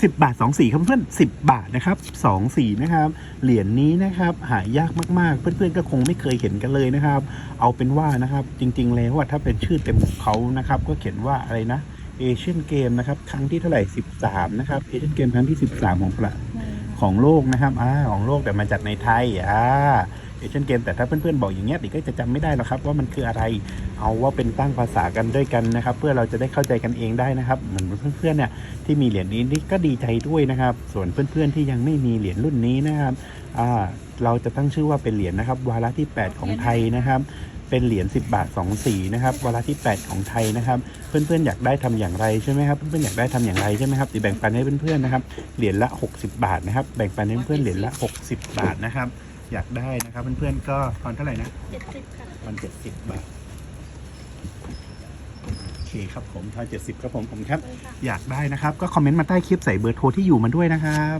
10 บาท2สีครับเพื่อน10 บาทนะครับ2สีนะครับเหรียญนี้นะครับหายากมากๆ เพื่อนๆก็คงไม่เคยเห็นกันเลยนะครับ เอาเป็นว่านะครับจริงๆแล้วว่าถ้าเป็นชื่อเต็มของเขานะครับ ก็เขียนว่าอะไรนะเอเชียนเกมนะครับครั้งที่เท่าไหร่ 13 นะครับเอเชียนเกมครั้งที่ 13 ของประของโลกนะครับอ่าของโลกแต่มาจากในไทยอ่า เอเชียนเกมแต่ถ้าเพื่อนๆบอกอย่างเงี้ยเด็กก็จะจำไม่ได้หรอกครับว่ามันคืออะไรเอาว่าเป็นตั้งภาษากันด้วยกันนะครับ เพื่อเราจะได้เข้าใจกันเองได้นะครับเหมือนเพื่อนๆเนี่ยที่มีเหรียญนี้นี่ก็ดีใจด้วยนะครับ ส่วนเพื่อนๆที่ยังไม่มีเหรียญรุ่นนี้นะครับเราจะตั้งชื่อว่าเป็นเหรียญนะครับ วาระที่ 8 ของไทยนะครับเป็นเหรียญ10 บาท 2 สีนะครับวาระที่ 8 ของไทยนะครับ เพื่อนๆอยากได้ทำอย่างไรใช่ไหมครับเพื่อนๆอยากได้ทำอย่างไรใช่ไหมครับจะแบ่งปันให้เพื่อนๆนะครับเหรียญละ 60 บาทนะครับ แบ่งปันให้เพื่อนๆเหรียญละ 60 บาทนะครับ อยากได้นะครับ เพื่อนๆก็ตอนเท่าไหร่นะเจ็ดสิบค่ะตอน70บาทโอเคครับผมทอน70ครับผมผมครับอยากได้นะครับ ก็คอมเมนต์มาใต้คลิปใส่เบอร์โทรที่อยู่มาด้วยนะครับ